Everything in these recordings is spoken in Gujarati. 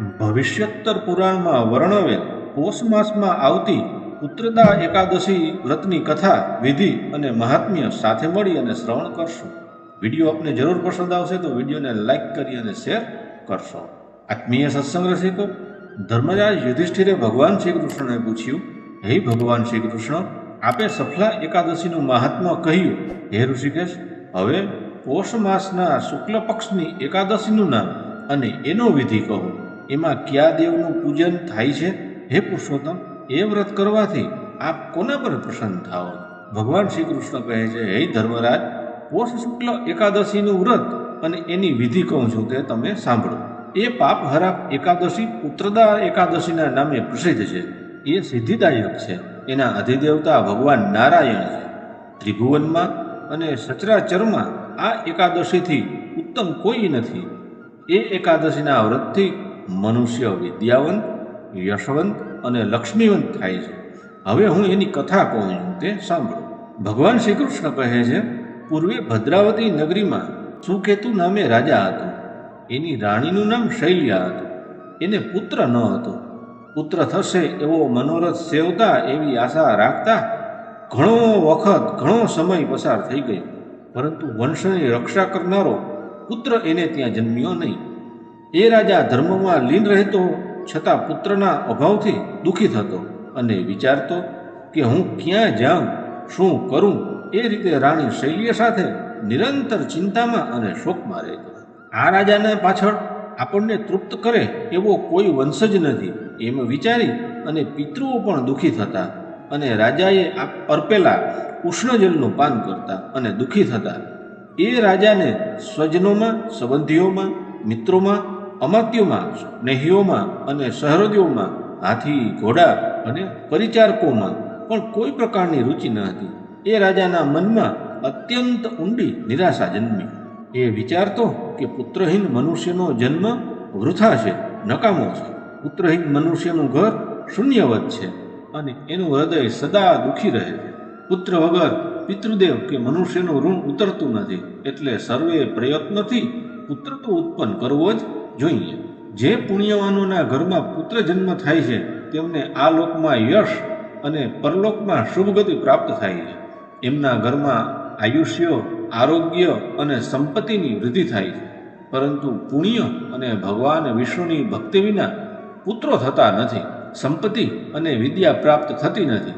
ભવિષ્યોત્તર પુરાણમાં વર્ણવેલ પોષ માસમાં આવતી પુત્રદા એકાદશી વ્રતની કથા, વિધિ અને મહાત્મ્ય સાથે મળી અને શ્રવણ કરશું. વીડિયો આપને જરૂર પસંદ આવશે તો વિડીયોને લાઈક કરી અને શેર કરશો. આત્મીય સત્સંગ રસિકો, ધર્મરાજ યુધિષ્ઠિરે ભગવાન શ્રી કૃષ્ણને પૂછ્યું, હે ભગવાન શ્રી કૃષ્ણ આપે સફલા એકાદશીનું મહાત્મા કહ્યું? હે ઋષિકેશ, હવે પોષ માસના શુક્લ પક્ષની એકાદશીનું નામ અને એનો વિધિ કહો. એમાં કયા દેવનું પૂજન થાય છે હે પુરુષોત્તમ, એ વ્રત કરવાથી આપ કોના પર પ્રસન્ન થાઓ? ભગવાન શ્રી કૃષ્ણ કહે છે, હે ધર્મરાજ, પોષ શુક્લ એકાદશીનું વ્રત અને એની વિધિ કહું છું તે તમે સાંભળો. એ પાપ હરાપ એકાદશી પુત્રદા એકાદશીના નામે પ્રસિદ્ધ છે. એ સિદ્ધિદાયક છે. એના અધિદેવતા ભગવાન નારાયણ છે. ત્રિભુવનમાં અને સચરાચરમાં આ એકાદશીથી ઉત્તમ કોઈ નથી. એ એકાદશીના વ્રતથી મનુષ્ય વિદ્યાવંત, યશવંત અને લક્ષ્મીવંત થાય છે. હવે હું એની કથા કહું છું, તે સાંભળો. ભગવાન શ્રી કૃષ્ણ કહે છે, પૂર્વે ભદ્રાવતી નગરીમાં સુકેતુ નામે રાજા હતો. એની રાણીનું નામ શૈલ્યા હતું. એને પુત્ર ન હતો. પુત્ર થશે એવો મનોરથ સેવતા એવી આશા રાખતા ઘણો વખત, ઘણો સમય પસાર થઈ ગયો. પરંતુ વંશની રક્ષા કરનારો પુત્ર એને ત્યાં જન્મ્યો નહીં. એ રાજા ધર્મમાં લીન રહેતો, છતાં પુત્રના અભાવથી દુઃખી થતો અને વિચારતો કે હું ક્યાં જાઉં, શું કરું, એ રીતે રાણી શૈલ્ય સાથે નિરંતર ચિંતામાં અને શોકમાં રહેતો. આ રાજાના પાછળ આપણને તૃપ્ત કરે એવો કોઈ વંશજ નથી એમ વિચારી અને પિતૃઓ પણ દુઃખી થતા અને રાજાએ અર્પેલા ઉષ્ણજલનું પાન કરતા અને દુઃખી થતા. એ રાજાને સ્વજનોમાં, સંબંધીઓમાં, મિત્રોમાં અમાત્યોમાં, સ્નેહીઓમાં અને સહૃદયોમાં, હાથી, ઘોડા અને પરિચારકોમાં પણ કોઈ પ્રકારની રુચિ ન હતી. એ રાજાના મનમાં અત્યંત ઊંડી નિરાશા જન્મી. એ વિચારતો કે પુત્રહીન મનુષ્યનો જન્મ વૃથા છે નકામો છે. પુત્રહીન મનુષ્યનું ઘર શૂન્યવત છે અને એનું હૃદય સદા દુઃખી રહે છે. પુત્ર વગર પિતૃદેવ કે મનુષ્યનું ઋણ ઉતરતું નથી. એટલે સર્વે પ્રયત્નથી પુત્ર તો ઉત્પન્ન કરવો જ જોઈએ જે પુણ્યવાનોના ઘરમાં પુત્ર જન્મ થાય છે, તેમને આ લોકમાં યશ અને પરલોકમાં શુભ ગતિ પ્રાપ્ત થાય છે. એમના ઘરમાં આયુષ્ય, આરોગ્ય અને સંપત્તિની વૃદ્ધિ થાય છે. પરંતુ પુણ્ય અને ભગવાન વિષ્ણુની ભક્તિ વિના પુત્રો થતા નથી, સંપત્તિ અને વિદ્યા પ્રાપ્ત થતી નથી.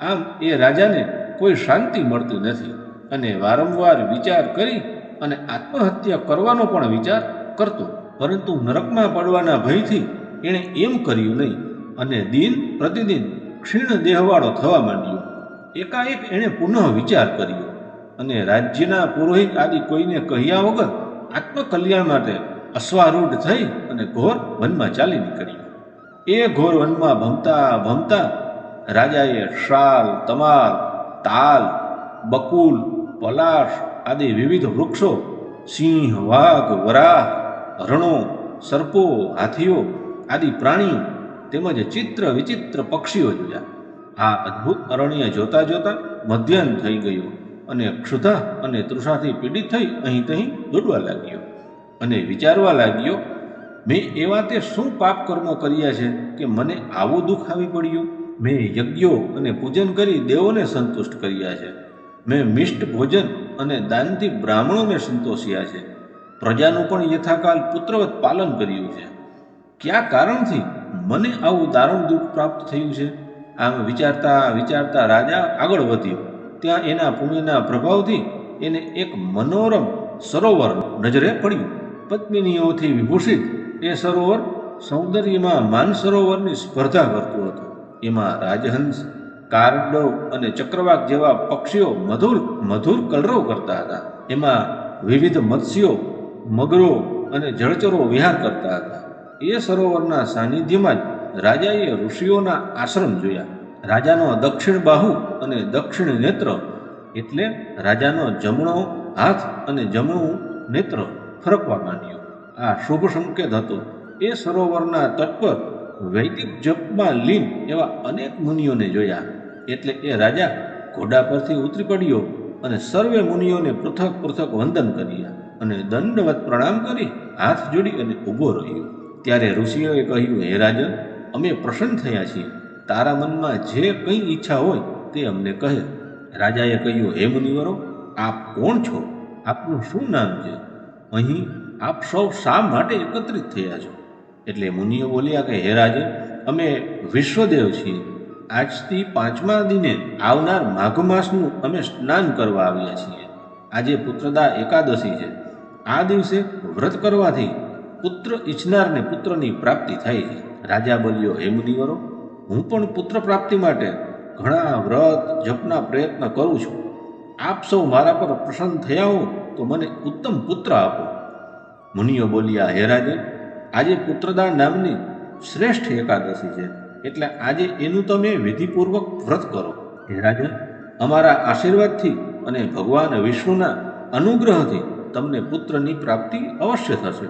આમ એ રાજાને કોઈ શાંતિ મળતી નથી અને વારંવાર વિચાર કરી અને આત્મહત્યા કરવાનો પણ વિચાર કરતો પરંતુ નરકમાં પડવાના ભયથી એણે એમ કર્યું નહીં અને દિન પ્રતિદિન ક્ષીણ દેહવાળો થવા માંડ્યો. એકાએક એણે પુનઃ વિચાર કર્યો અને રાજ્યના પુરોહિત આદિ કોઈને કહ્યા વગર આત્મકલ્યાણ માટે અશ્વારૂઢ થઈ અને ઘોર વનમાં ચાલી નીકળ્યો. એ ઘોર વનમાં ભમતા ભમતા રાજાએ શાલ, તમાલ, તાલ, બકુલ, પલાશ આદિ વિવિધ વૃક્ષો, સિંહ, વાઘ, વરાહ હરણો સર્પો, હાથીઓ આદિ પ્રાણીઓ તેમજ ચિત્ર વિચિત્ર પક્ષીઓ જોયા. આ અદ્ભુત અરણ્ય જોતા જોતા મધ્યાહન થઈ ગયું અને ક્ષુધા અને તૃષાથી પીડિત થઈ અહીં તહીં દોડવા લાગ્યો અને વિચારવા લાગ્યો, મેં એવા તે શું પાપ કર્મો કર્યા છે કે મને આવું દુઃખ આવી પડ્યું? મેં યજ્ઞો અને પૂજન કરી દેવોને સંતુષ્ટ કર્યા છે. મેં મિષ્ટ ભોજન અને દાનથી બ્રાહ્મણોને સંતોષ્યા છે. પ્રજાનું પણ યથાકાલ પુત્રવત પાલન કર્યું છે. કયા કારણથી મને આવું દારૂણ દુઃખ પ્રાપ્ત થયું છે? આમ વિચારતા વિચારતા રાજા આગળ વધ્યો. ત્યાં એના પુણ્યના પ્રભાવથી એને એક મનોરમ સરોવર નજરે પડ્યું. પત્મિનીઓથી વિભૂષિત એ સરોવર સૌંદર્યમાં માનસરોવરની સ્પર્ધા કરતું હતું. એમાં રાજહંસ, કારડવ અને ચક્રવાક જેવા પક્ષીઓ મધુર મધુર કલરવ કરતા હતા. એમાં વિવિધ મત્સ્યો મગરો અને જળચરો વિહાર કરતા હતા. એ સરોવરના સાનિધ્યમાં જ રાજાએ ઋષિઓના આશ્રમ જોયા. રાજાનો દક્ષિણ બાહુ અને દક્ષિણ નેત્ર એટલે રાજાનો જમણો હાથ અને જમણું નેત્ર ફરકવા માંડ્યું. આ શુભ સંકેત હતો. એ સરોવરના તટ પર વૈદિક જપમાં લીન એવા અનેક મુનિઓને જોયા. એટલે એ રાજા ઘોડા પરથી ઉતરી પડ્યો અને સર્વે મુનિઓને પૃથક પૃથક વંદન કર્યા. અને દંડવત પ્રણામ કરી હાથ જોડી અને ઊભો રહ્યો. ત્યારે ઋષિઓએ કહ્યું, હે રાજન, અમે પ્રસન્ન થયા છીએ. તારા મનમાં જે કંઈ ઈચ્છા હોય તે અમને કહે. રાજાએ કહ્યું, હે મુનિવરો, આપ કોણ છો? આપનું શું નામ છે? અહીં આપ સૌ શા માટે એકત્રિત થયા છો? એટલે મુનિઓ બોલ્યા કે, હે રાજન, અમે વિશ્વદેવ છીએ. આજથી પાંચમા દિને આવનાર માઘ માસનું અમે સ્નાન કરવા આવ્યા છીએ. આજે પુત્રદા એકાદશી છે. આ દિવસે વ્રત કરવાથી પુત્ર ઈચ્છનારને પુત્રની પ્રાપ્તિ થાય છે રાજા બોલ્યો, હે મુનિવરો, હું પણ પુત્ર પ્રાપ્તિ માટે ઘણા વ્રત, જપના પ્રયત્ન કરું છું. આપ સૌ મારા પર પ્રસન્ન થયા હો, તો મને ઉત્તમ પુત્ર આપો. મુનિઓ બોલ્યા, હે રાજે, આજે પુત્રદા નામની શ્રેષ્ઠ એકાદશી છે, એટલે આજે એનું તમે વિધિપૂર્વક વ્રત કરો. હે રાજા, અમારા આશીર્વાદથી અને ભગવાન વિષ્ણુના અનુગ્રહથી તમને પુત્રની પ્રાપ્તિ અવશ્ય થશે.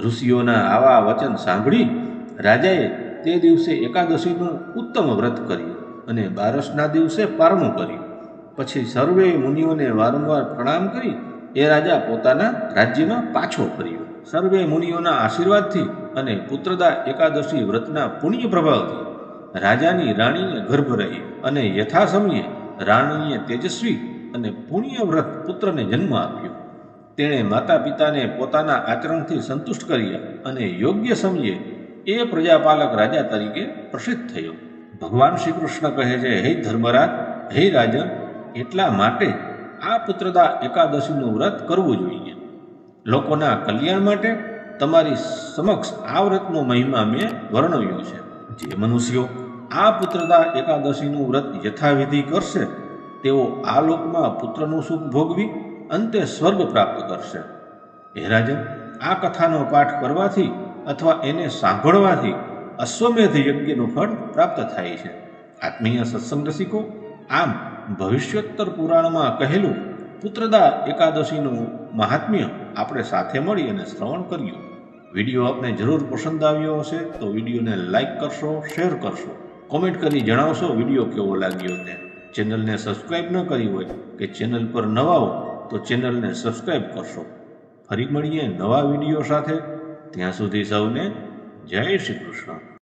ઋષિઓના આવા વચન સાંભળી રાજાએ તે દિવસે એકાદશીનું ઉત્તમ વ્રત કર્યું અને બારસના દિવસે પારણું કર્યું. પછી સર્વે મુનિઓને વારંવાર પ્રણામ કરી એ રાજા પોતાના રાજ્યમાં પાછો ફર્યો. સર્વે મુનિઓના આશીર્વાદથી અને પુત્રદા એકાદશી વ્રતના પુણ્ય પ્રભાવથી રાજાની રાણીને ગર્ભ રહી અને યથાસમયે રાણીએ તેજસ્વી અને પુણ્ય વ્રત પુત્રને જન્મ આપ્યો. તેણે માતા પિતાને પોતાના આચરણથી સંતુષ્ટ કર્યા અને યોગ્ય સમજે એ પ્રજાપાલક રાજા તરીકે પ્રસિદ્ધ થયો. ભગવાન શ્રી કૃષ્ણ કહે છે, હે ધર્મરાજ, હે રાજન એટલા માટે આ પુત્રદા એકાદશીનું વ્રત કરવું જોઈએ. લોકોના કલ્યાણ માટે તમારી સમક્ષ આ વ્રતનો મહિમા મેં વર્ણવ્યો છે. જે મનુષ્યો આ પુત્રદા એકાદશીનું વ્રત યથાવિધિ કરશે, તેઓ આ લોકમાં પુત્રનું સુખ ભોગવી અંતે સ્વર્ગ પ્રાપ્ત કરશે. હે રાજન આ કથાનો પાઠ કરવાથી અથવા એને સાંભળવાથી અશ્વમેધ યજ્ઞનું ફળ પ્રાપ્ત થાય છે. આત્મીય સત્સંગ રસિકો, આમ ભવિષ્યોત્તર પુરાણમાં કહેલું પુત્રદા એકાદશીનું મહાત્મ્ય આપણે સાથે મળી અને શ્રવણ કર્યું. વીડિયો આપને જરૂર પસંદ આવ્યો હશે તો વિડીયોને લાઇક કરશો, શેર કરશો. કોમેન્ટ કરી જણાવશો વીડિયો કેવો લાગ્યો તે. ચેનલને સબસ્ક્રાઈબ ન કરી હોય કે ચેનલ પર નવા હો તો ચેનલને સબસ્ક્રાઈબ કરશો. ફરી મળીએ નવા વીડિયો સાથે. ત્યાં સુધી સૌને જય શ્રી કૃષ્ણ.